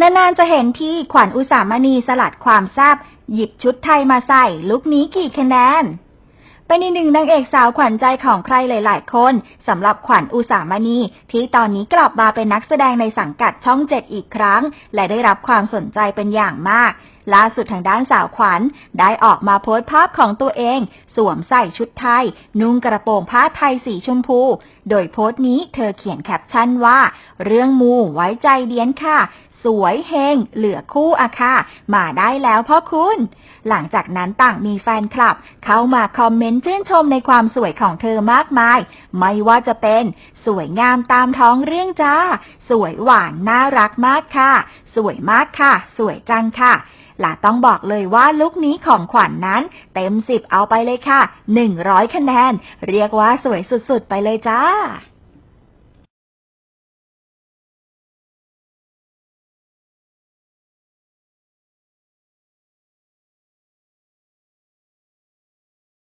นานๆจะเห็นที่ขวัญอุสามณีสลัดความแซบหยิบชุดไทยมาใส่ลุคนี้กี่คะแนน เป็นอีกหนึ่งนางเอกสาวขวัญใจของใครหลาย ๆ คนสำหรับขวัญอุสามณีที่ตอนนี้กลับมาเป็นนักแสดงในสังกัดช่องเจ็ดอีกครั้ง และได้รับความสนใจเป็นอย่างมากล่าสุดทางด้านสาวขวัญได้ออกมาโพสต์ภาพของตัวเอง สวมใส่ชุดไทย นุ่งกระโปรงผ้าไทยสีชมพู โดยโพสต์นี้เธอเขียนแคปชั่นว่า เรื่องมูไว้ใจเดียนค่ะ สวยเฮงเหลือคู่อะค่ะมาได้แล้วพ่อคุณ หลังจากนั้นต่างมีแฟนคลับ เข้ามาคอมเมนต์ชื่นชมในความสวยของเธอมากมาย ไม่ว่าจะเป็นสวยงามตามท้องเรื่องจ้า สวยหวานน่ารักมากค่ะ สวยมากค่ะ สวยจังค่ะและต้องบอกเลยว่าลุคนี้ของขวัญนนั้น เต็มสิบเอาไปเลยค่ะ 100 คะแนน เรียกว่าสวยสุดๆ ไปเลยจ้า